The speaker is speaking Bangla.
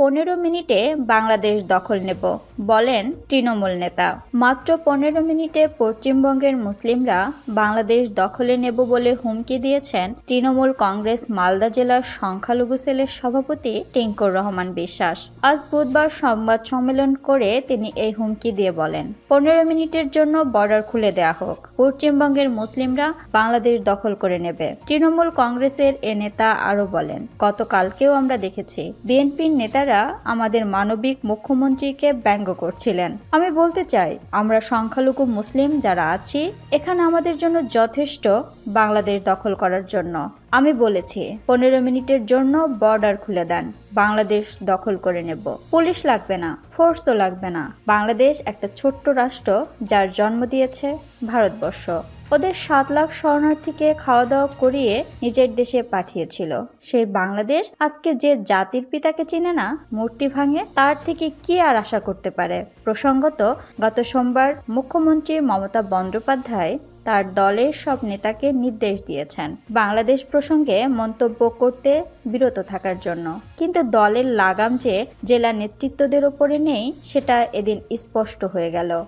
পনেরো মিনিটে বাংলাদেশ দখল নেব, বলেন তৃণমূল নেতা। মাত্র পনেরো মিনিটে পশ্চিমবঙ্গের মুসলিমরা বাংলাদেশ দখলে নেব বলে হুমকি দিয়েছেন তৃণমূল কংগ্রেস মালদা জেলার সংখ্যালঘু সেলের সভাপতি টিঙ্কুর রহমান বিশ্বাস। আজ বুধবার সংবাদ সম্মেলন করে তিনি এই হুমকি দিয়ে বলেন, পনেরো মিনিটের জন্য বর্ডার খুলে দেয়া হোক। পশ্চিমবঙ্গের মুসলিমরা বাংলাদেশ দখল করে নেবে। তৃণমূল কংগ্রেসের এ নেতা আরও বলেন, গতকালকেও আমরা দেখেছি। বিএনপির নেতারা আমাদের মানবিক মুখ্যমন্ত্রীকে ব্যঙ্গ করছিলেন। আমি বলতে চাই, আমরা সংখ্যালঘু মুসলিম যারা আছি, এখানে আমাদের জন্য যথেষ্ট বাংলাদেশ দখল করার জন্য। আমি বলেছি, পনেরো মিনিটের জন্য বর্ডার খুলে দেন। বাংলাদেশ দখল করে নেব। পুলিশ লাগবে না, ফোর্সও লাগবে না। বাংলাদেশ একটা ছোট্ট রাষ্ট্র, যার জন্ম দিয়েছে ভারতবর্ষ। ওদের সাত লাখ শরণার্থীকে খাওয়া দাওয়া করিয়ে নিজের দেশে পাঠিয়েছিল। সেই বাংলাদেশ আজকে যে জাতির পিতাকে চিনে না, মূর্তি ভাঙে, তার থেকে কি আর আশা করতে পারে? প্রসঙ্গত, গত সোমবার মুখ্যমন্ত্রী মমতা বন্দ্যোপাধ্যায় তার দলের সব নেতাকে নির্দেশ দিয়েছেন। বাংলাদেশ প্রসঙ্গে মন্তব্য করতে বিরত থাকার জন্য। কিন্তু দলের লাগাম যে জেলা নেতৃত্বদের ওপরে নেই, সেটা এদিন স্পষ্ট হয়ে গেল।